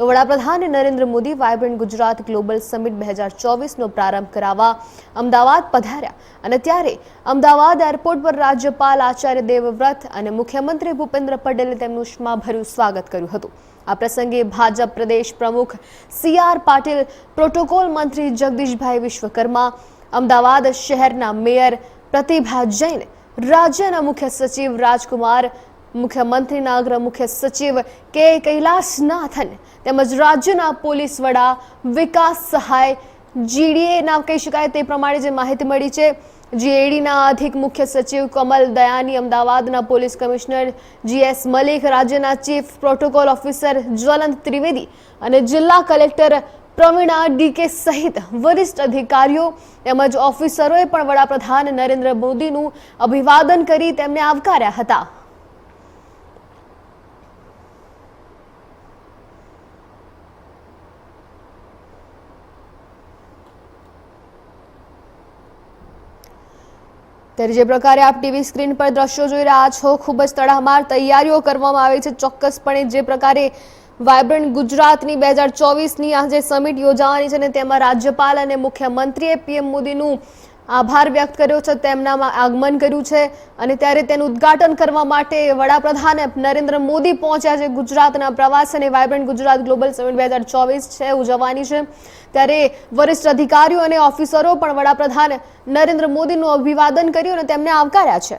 તો વડાપ્રધાન Narendra Modi vibrant Gujarat global summit બે હજાર ચોવીસનો પ્રારંભ કરાવવા અમદાવાદ પધાર્યા. અને ત્યારે અમદાવાદ એરપોર્ટ પર રાજ્યપાલ આચાર્ય દેવવ્રત અને મુખ્યમંત્રી ભૂપેન્દ્ર પટેલે તેમનું ઉષ્માભર્યું સ્વાગત કર્યું હતું. આ પ્રસંગે ભાજપ પ્રદેશ પ્રમુખ સી આર પાટીલ, પ્રોટોકોલ મંત્રી જગદીશભાઈ વિશ્વકર્મા, અમદાવાદ શહેરના મેયર પ્રતિભા જૈન, રાજ્યના મુખ્ય સચિવ રાજકુમાર મુખ્યમંત્રીના અગ્ર મુખ્ય સચિવ કે કૈલાસનાથન તેમજ રાજ્યના પોલીસ વડા વિકાસ સહાય જીડીએના કહી શકાય તે પ્રમાણે જે માહિતી મળી છે. જીએડીના અધિક મુખ્ય સચિવ કમલ દયાની અમદાવાદના પોલીસ કમિશનર જીએસ મલિક, રાજ્યના chief protocol officer Jwalant Trivedi અને જિલ્લા કલેક્ટર પ્રવીણા ડીકે સહિત વરિષ્ઠ અધિકારીઓ તેમજ ઓફિસરોએ પણ વડાપ્રધાન નરેન્દ્ર મોદીનું અભિવાદન કરી તેમને આવકાર્યા હતા. ત્યારે જે પ્રકારે આપ ટીવી સ્ક્રીન પર દ્રશ્યો જોઈ રહ્યા છો, ખૂબ જ તડામાર તૈયારીઓ કરવામાં આવી છે. ચોક્કસપણે જે પ્રકારે વાયબ્રન્ટ ગુજરાતની બે હજાર ચોવીસની આ જે સમિટ યોજાવાની છે ને તેમાં રાજ્યપાલ અને મુખ્યમંત્રીએ પીએમ મોદીનું આભાર વ્યક્ત કર્યો છે, તેમનામાં આગમન કર્યું છે અને ત્યારે તેનું ઉદ્ઘાટન કરવા માટે વડાપ્રધાન નરેન્દ્ર મોદી પહોંચ્યા છે ગુજરાતના પ્રવાસ અને વાયબ્રન્ટ ગુજરાત ગ્લોબલ સમિટ બે હજાર ચોવીસ છે ઉજવવાની છે. ત્યારે વરિષ્ઠ અધિકારીઓ અને ઓફિસરો પણ વડાપ્રધાન નરેન્દ્ર મોદીનું અભિવાદન કર્યું અને તેમને આવકાર્યા છે.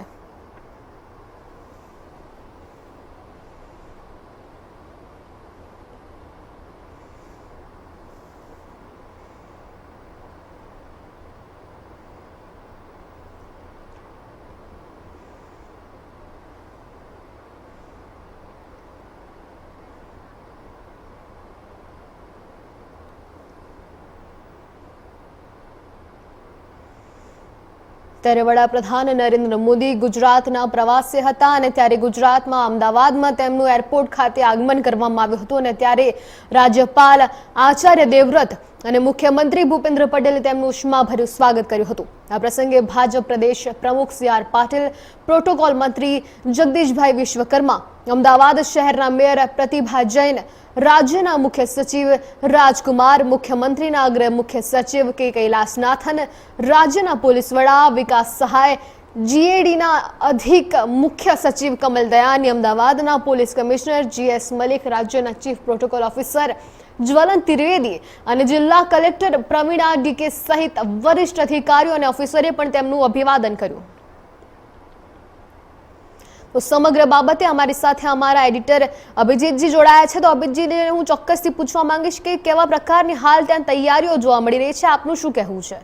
ત્યારે વડાપ્રધાન નરેન્દ્ર મોદી ગુજરાતના પ્રવાસે હતા અને ત્યારે ગુજરાતમાં અમદાવાદમાં તેમનું એરપોર્ટ ખાતે આગમન કરવામાં આવ્યું હતું અને ત્યારે રાજ્યપાલ આચાર્ય દેવવ્રત અને મુખ્યમંત્રી ભૂપેન્દ્ર પટેલે તેમનું ઉષ્માભર્યું સ્વાગત કર્યું હતું. આ પ્રસંગે ભાજપ પ્રદેશ પ્રમુખ સી આર પાટીલ, પ્રોટોકોલ મંત્રી જગદીશભાઈ વિશ્વકર્મા, અમદાવાદ શહેરના મેયર પ્રતિભા જૈન, રાજ્યના મુખ્ય સચિવ રાજકુમાર, મુખ્યમંત્રીના અગ્ર મુખ્ય સચિવ કે કૈલાસનાથન, રાજ્યના પોલીસ વડા, વિકાસ સહાય, જીએડીના અધિક મુખ્ય સચિવ કમલ દયાની અમદાવાદના પોલીસ કમિશનર, જીએસ મલિક, રાજ્યના chief protocol officer Jwalant Trivedi અને જિલ્લા કલેક્ટર પ્રવીણા ડીકે સહિત વરિષ્ઠ અધિકારીઓ અને ઓફિસરે પણ તેમનું અભિવાદન કર્યું. તો સમગ્ર બાબતે અમારી સાથે અમારા એડિટર અભિજીતજી જોડાયા છે. તો અભિજીતને હું ચોક્કસથી પૂછવા માંગીશ કે કેવા પ્રકારની હાલ ત્યાં તૈયારીઓ જોવા મળી રહી છે? આપનું શું કહેવું છે?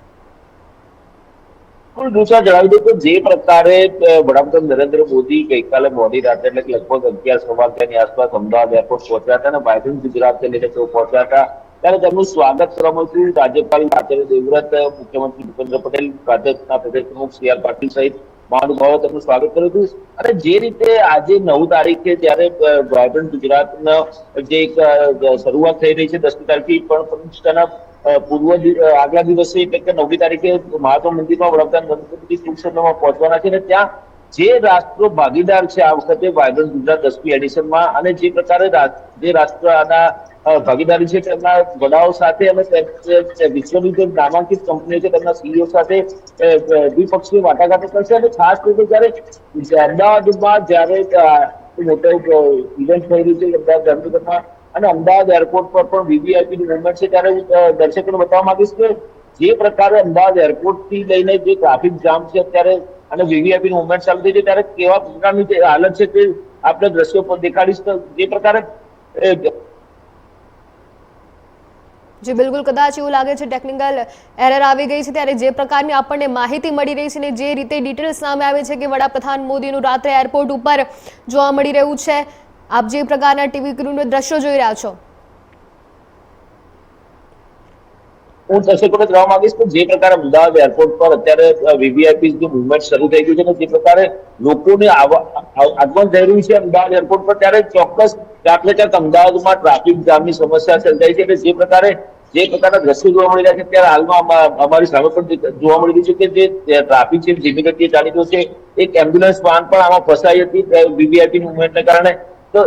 બિલકુલ દુસરા જણાવી દઉં કે જે પ્રકારે વડાપ્રધાન નરેન્દ્ર મોદી ગઈકાલે મોડી રાતે એટલે લગભગ અગિયાર સવા વાગ્યાની આસપાસ અમદાવાદ એરપોર્ટ પહોંચ્યા હતા અને વાયબ્રન્ટ ગુજરાત લઈને તેઓ પહોંચ્યા હતા. ત્યારે તેમનું સ્વાગત કરવામાં આવ્યું. રાજ્યપાલ આચાર્ય દેવવ્રત, મુખ્યમંત્રી ભૂપેન્દ્ર પટેલ ભાજપના પ્રદેશ પ્રમુખ સી આર પાટીલ સહિત મહાનુભાવો તેમનું સ્વાગત કર્યું હતું. અને જે રીતે આજે નવ તારીખે જયારે વાયબ્રન્ટ ગુજરાતનો જે એક શરૂઆત થઈ રહી છે, દસમી તારીખથી પણ પૂર્વ આગલા દિવસે એટલે કે નવમી તારીખે મહાત્મા મંદિરમાં વડાપ્રધાન ગણપતિ ટૂંક પહોંચવાના છે અને ત્યાં જે રાષ્ટ્રો ભાગીદાર છે આ વખતે વાયબ્રન્ટ ગુજરાત દસમી એડિશનમાં અને જે પ્રકારે જે રાષ્ટ્ર આના ભાગીદારી છે તેમના વડાઓ સાથે અને વિશ્વની જે નામાંકિત કંપનીઓ છે તેમના સીઈઓ સાથે દ્વિપક્ષીય વાટાઘાટો કરશે અને ખાસ કરીને જ્યારે અમદાવાદમાં જ્યારે મોટો ઇવેન્ટ થઈ રહ્યું છે અમદાવાદ ગાંધીનગરમાં અને અમદાવાદ એરપોર્ટ પર પણ વીવીઆઈપી ની મુવમેન્ટ છે, ત્યારે દર્શકોને બતાવવા માંગીશ કે જે પ્રકારે અમદાવાદ એરપોર્ટથી લઈને જે ટ્રાફિક જામ છે અત્યારે અને વીવીઆઈપી ની મુવમેન્ટ ચાલુ થઈ છે, ત્યારે કેવા પ્રકારની જે હાલત છે તે આપણે દ્રશ્યો પર દેખાડીશ. તો જે પ્રકારે જે, બિલકુલ કદાચ એવું લાગે છે ટેકનિકલ એરર આવી ગઈ છે, ત્યારે જે પ્રકારની આપણને માહિતી મળી રહી છે ને જે રીતે ડિટેલ્સ સામે આવે છે કે વડાપ્રધાન મોદીનું રાત્રે એરપોર્ટ ઉપર જોવા મળી રહ્યું છે આપ જે પ્રકારના ટીવી સ્ક્રીન દ્રશ્યો જોઈ રહ્યા છો. હું દર્શકોને જણાવવા માંગીશ કે જે પ્રકારે અમદાવાદ એરપોર્ટ પર અત્યારે વીવીઆઈપી નું મુવમેન્ટ શરૂ થઈ ગયું છે અને જે પ્રકારે લોકોને આગમન થઈ રહ્યું છે અમદાવાદ એરપોર્ટ પર, ત્યારે ચોક્કસ દાખલે ક્યાંક અમદાવાદમાં ટ્રાફિક જામની સમસ્યા સર્જાઈ છે અને જે પ્રકારે, જે પ્રકારના દ્રશ્યો જોવા મળી રહ્યા છે, ત્યારે હાલમાં અમારી સામે પણ જોવા મળી રહ્યું છે કે જે ટ્રાફિક છે ધીમી ગતિએ ચાલી રહ્યો છે, એક એમ્બ્યુલન્સ વાહન પણ આમાં ફસાઈ હતી વીવીઆઈપી મુવમેન્ટને કારણે. તો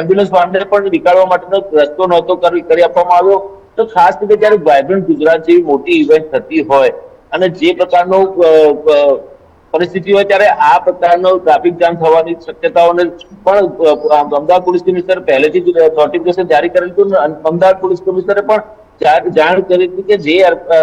એમ્બ્યુલન્સ વાહનને પણ નીકાળવા માટેનો રસ્તો નહોતો કરી આપવામાં આવ્યો. તો ખાસ કરીને જ્યારે વાયબ્રન્ટ ગુજરાત જેવી મોટી ઇવેન્ટ થતી હોય અને જે પ્રકારનો પરિસ્થિતિ હોય ત્યારે આ પ્રકારનો ટ્રાફિક જામ થવાની શક્યતાઓને પણ અમદાવાદ પોલીસ કમિશનર પહેલેથી જ નોટિફિકેશન જારી કરેલું હતું અમદાવાદ પોલીસ કમિશનરે પણ જાણ કરી હતી કે જે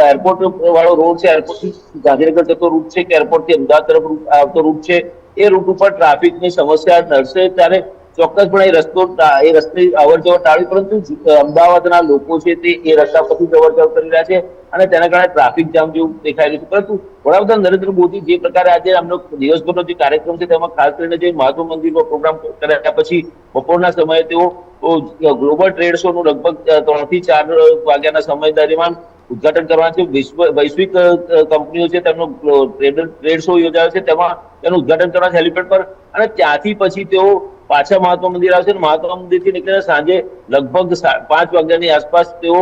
એરપોર્ટ વાળો રોડ છે એરપોર્ટ ગાંધીનગર જતો રૂટ છે કે એરપોર્ટથી અમદાવાદ તરફ આવતો રૂટ છે, એ રૂટ ઉપર ટ્રાફિકની સમસ્યા નડશે ત્યારે ચોક્કસપણે એ રસ્તો એ રસ્તે અવર જવર ટાળવી, પરંતુ અમદાવાદના લોકો છે તે એ રસ્તા પરથી અવર જવર કરી રહ્યા છે અને તેના કારણે ટ્રાફિક જામ જેવું દેખાઈ રહ્યું છે. પરંતુ વડાપ્રધાન નરેન્દ્ર મોદી જે પ્રકારે આજે એમનો દિવસભરનો જે કાર્યક્રમ છે તેમાં ખાસ કરીને જે મહાત્મા મંદિરનો પ્રોગ્રામ કર્યા પછી બપોરના સમયે તેઓ ગ્લોબલ ટ્રેડ શો નું લગભગ ત્રણથી ચાર વાગ્યાના સમય દરમિયાન ઉદઘાટન કરવાના છે. વિશ્વ, વૈશ્વિક કંપનીઓ છે, તેમનો ટ્રેડ શો યોજાયો છે. તેમાં તેનું ઉદઘાટન કરવા છે હેલિપેડ પર. અને ત્યાંથી પછી તેઓ પાછા મહાત્મા મંદિર આવશે અને મહાત્મા મંદિરથી નીકળીને સાંજે લગભગ પાંચ વાગ્યાની આસપાસ તેઓ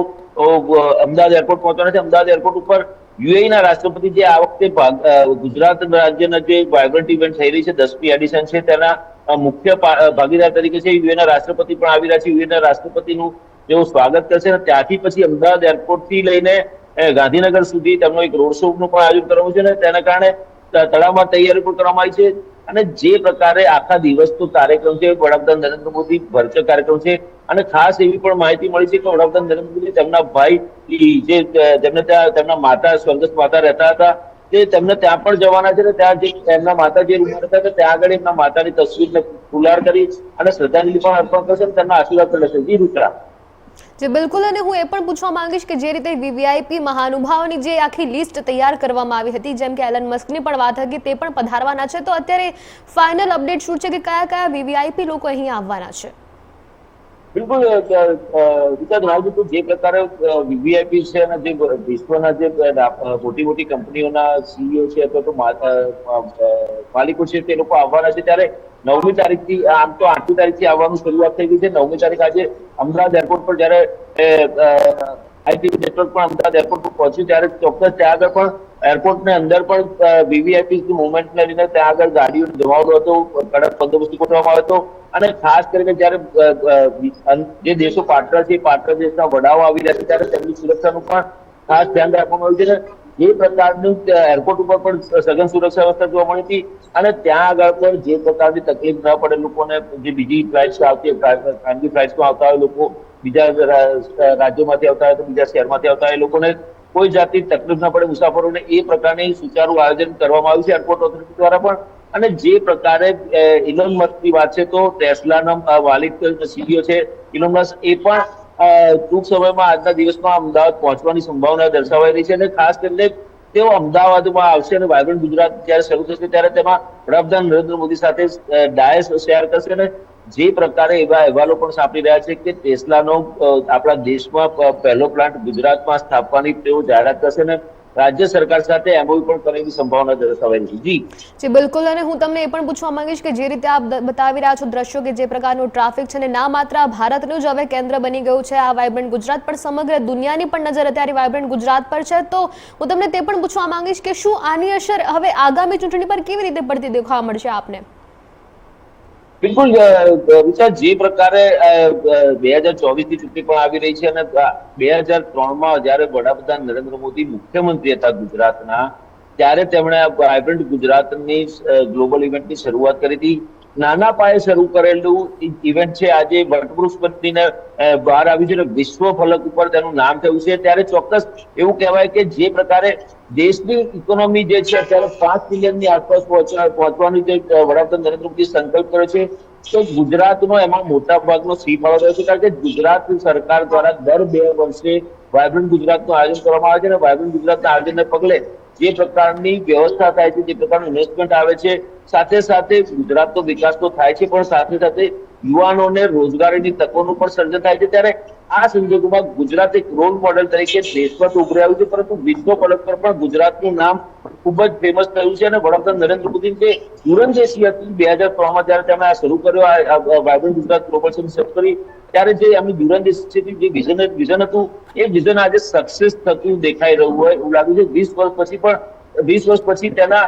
અમદાવાદ એરપોર્ટ પહોંચવાના છે. અમદાવાદ એરપોર્ટ ઉપર યુએઈ ના રાષ્ટ્રપતિ જે આ વખતે ગુજરાત રાજ્યના જે વાયબ્રન્ટ ઇવેન્ટ થઈ રહી છે, દસમી એડિશન છે, તેના મુખ્ય ભાગીદાર તરીકે છે. યુએના રાષ્ટ્રપતિ પણ આવી રહ્યા છે. યુએ ના રાષ્ટ્રપતિનું તેઓ સ્વાગત કરશે અને ત્યાંથી પછી અમદાવાદ એરપોર્ટથી લઈને ગાંધીનગર સુધી તેમનો એક રોડ શો નું પણ આયોજન કરવું છે ને તેના કારણે તળાવમાં તૈયારી પણ કરવામાં આવી છે. અને જે પ્રકારે આખા દિવસનો કાર્યક્રમ છે, વડાપ્રધાન નરેન્દ્ર મોદી ભરચક કાર્યક્રમ છે, અને ખાસ એવી પણ માહિતી મળી છે કે વડાપ્રધાન નરેન્દ્ર મોદી તેમના ભાઈ જે તેમને ત્યાં, તેમના માતા, સ્વર્ગસ્થ માતા રહેતા હતા, તે તેમને ત્યાં પણ જવાના છે ત્યાં જે એમના માતા જે રૂમ હતા, ત્યાં આગળ એમના માતાની તસવીરને ફુલાર કરી અને શ્રદ્ધાંજલિ પણ અર્પણ કરશે તેમના આશીર્વાદ પણ લેશે. જી રૂકરા જે બિલકુલ અને હું એ પણ પૂછવા માંગીશ કે જે રીતે વીવીઆઈપી મહાનુભાવોની જે આખી લિસ્ટ તૈયાર કરવામાં આવી હતી, જેમ કે એલન મસ્કની પણ વાત હતી, તે પણ પધારવાના છે. તો અત્યારે ફાઇનલ અપડેટ શું છે કે કયા કયા વીવીઆઈપી લોકો અહીં આવવાના છે? બિલકુલ જણાવજો કે જે પ્રકારે વીવીઆઈપી છે અને જે વિશ્વના જે મોટી મોટી કંપનીઓના સીઈઓ છે અથવા તો માલિકો છે તે લોકો આવવાના છે. ત્યારે નવમી તારીખથી આમ તો આઠમી તારીખથી આવવાનું શરૂઆત થઈ ગઈ છે. નવમી તારીખ આજે અમદાવાદ એરપોર્ટ પર જ્યારે આઈટી નેટવર્ક પણ અમદાવાદ એરપોર્ટ પર પહોંચ્યું, ત્યારે ચોક્કસ ત્યાં આગળ પણ એરપોર્ટની અંદર પણ વીવીઆઈપી મુવમેન્ટને લઈને ત્યાં આગળ ગાડીઓ જવાનો હતો, કડક બંદોબસ્ત ગોઠવવામાં આવ્યો હતો. અને ખાસ કરીને જ્યારે જે દેશો પાર્ટનર છે પાર્ટનર દેશના વડાઓ આવી રહ્યા છે, ત્યારે તેમની સુરક્ષાનું પણ ખાસ ધ્યાન રાખવામાં આવ્યું છે. જે પ્રકારનું એરપોર્ટ ઉપર પણ સઘન સુરક્ષા વ્યવસ્થા જોવા મળી હતી. અને ત્યાં આગળ પણ જે પ્રકારની તકલીફ ન પડે લોકોને, જે બીજી ફ્લાઇટ્સ આવતી ખાનગી ફ્લાઇટ્સમાં આવતા હોય લોકો, બીજા રાજ્યોમાંથી આવતા હોય તો બીજા શહેરમાંથી આવતા હોય લોકોને કોઈ જાતની તકલીફ ના પડે. મુસાફરોને એ પ્રકારની સુચારું આયોજન કરવામાં આવ્યું છે એરપોર્ટ ઓથોરિટી દ્વારા પણ. અને જે પ્રકારે ઇલોન મસ્કની વાત છે તો ટેસ્લાના માલિક સીઈઓ છે ઇલોન મસ્ક એ પણ ટૂંક સમયમાં આજના દિવસમાં અમદાવાદ પહોંચવાની સંભાવના દર્શાવાઈ રહી છે અને ખાસ કરીને તેઓ અમદાવાદમાં આવશે અને વાયબ્રન્ટ ગુજરાત જ્યારે શરૂ થશે ત્યારે તેમાં વડાપ્રધાન નરેન્દ્ર મોદી સાથે ડાયસ શેર કરશે અને જે પ્રકારે એવા અહેવાલો પણ સાંપડી રહ્યા છે કે ટેસ્લાનો આપણા દેશમાં પહેલો પ્લાન્ટ ગુજરાતમાં સ્થાપવાની તેઓ જાહેરાત કરશે અને રાજ્ય સરકાર સાથે એમઓયુ પણ કરવાની સંભાવના દર્શાવાઈ છે. જી. જી, બિલકુલ. અને હું તમને એ પણ પૂછવા માંગીશ કે જે રીતે આપ બતાવી રહ્યા છો દ્રશ્યો કે જે પ્રકારનું ટ્રાફિક છે ને ના માત્ર ભારતનું જ હવે કેન્દ્ર બની ગયું છે, આ વાઇબ્રન્ટ ગુજરાત, પણ સમગ્ર દુનિયાની પણ નજર અત્યારે વાઇબ્રન્ટ ગુજરાત પર છે. તો હું તમને તે પણ પૂછવા માંગીશ કે શું આની અસર હવે આગામી ચૂંટણી પર કેવી રીતે પડતી દેખવા મળશે આપને? બિલકુલ વિશાલ, જે પ્રકારે બે હજાર ચોવીસની ચૂંટણી પણ આવી રહી છે અને બે હજાર ત્રણમાં જયારે વડાપ્રધાન નરેન્દ્ર મોદી મુખ્યમંત્રી હતા ગુજરાતના, ત્યારે તેમણે વાયબ્રન્ટ ગુજરાતની ગ્લોબલ ઇવેન્ટની શરૂઆત કરી હતી. નાના પાયે શરૂ કરેલું ઇવેન્ટ છે. આજે વટવૃક્ષ બનીને બહાર આવ્યું છે વિશ્વ ફલક ઉપર તેનું નામ થયું છે. ત્યારે ચોક્કસ એવું કહેવાય કે જે પ્રકારે દેશની ઇકોનોમી જે છે અત્યારે પાંચ મિલિયનની આસપાસ પહોંચવા, પહોંચવાની જે વડાપ્રધાન નરેન્દ્ર મોદી સંકલ્પ કર્યો છે તો ગુજરાતનો એમાં મોટા ભાગનો સી ફાળો રહ્યો છે. કારણ કે ગુજરાત સરકાર દ્વારા દર બે વર્ષે વાયબ્રન્ટ ગુજરાતનું આયોજન કરવામાં આવે છે અને વાયબ્રન્ટ ગુજરાતના આયોજનને પગલે જે પ્રકારની વ્યવસ્થા થાય છે, જે પ્રકારનું ઇન્વેસ્ટમેન્ટ આવે છે, સાથે સાથે ગુજરાતનો વિકાસ તો થાય છે, પણ સાથે સાથે યુવાનોને રોજગારીની તકોનું પણ સર્જન થાય છે. ત્યારે આ સંજોગોમાં ગુજરાત એક રોલ મોડેલ તરીકે દેશમાં તો ઉભરી આવ્યું છે, પરંતુ વિશ્વ પલક પર પણ ગુજરાતનું નામ ખૂબ જ ફેમસ થયું છે અને વડાપ્રધાન નરેન્દ્ર મોદી જે દૂરંદેશી હતી. બે હજાર ત્રણમાં જયારે તેમણે આ શરૂ કર્યો, આ વાયબ્રન્ટ ગુજરાત ગ્લોબલ શરૂ કરી, ત્યારે જે એમની દૂરંદેશી જે વિઝન વિઝન હતું, એ વિઝન આજે સક્સેસ થતું દેખાઈ રહ્યું હોય એવું લાગ્યું છે. વીસ વર્ષ પછી પણ, વીસ વર્ષ પછી તેના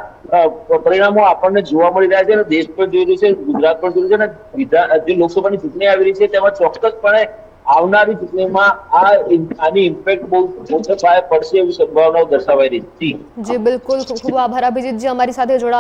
પરિણામો આપણને જોવા મળી રહ્યા છે અને દેશ પણ જોઈ રહ્યું છે, ગુજરાત પણ જોઈ રહ્યું છે અને જે લોકસભાની ચૂંટણી આવી રહી છે, તેમાં ચોક્કસપણે આવનારી ચૂંટણીમાં આ આની ઇમ્પેક્ટ બહુ મોટા પાયે પડશે એવી સંભાવનાઓ દર્શાવાઈ રહી છે. જી, બિલકુલ. ખૂબ આભાર, અભિજીતજી. અમારી સાથે જોડા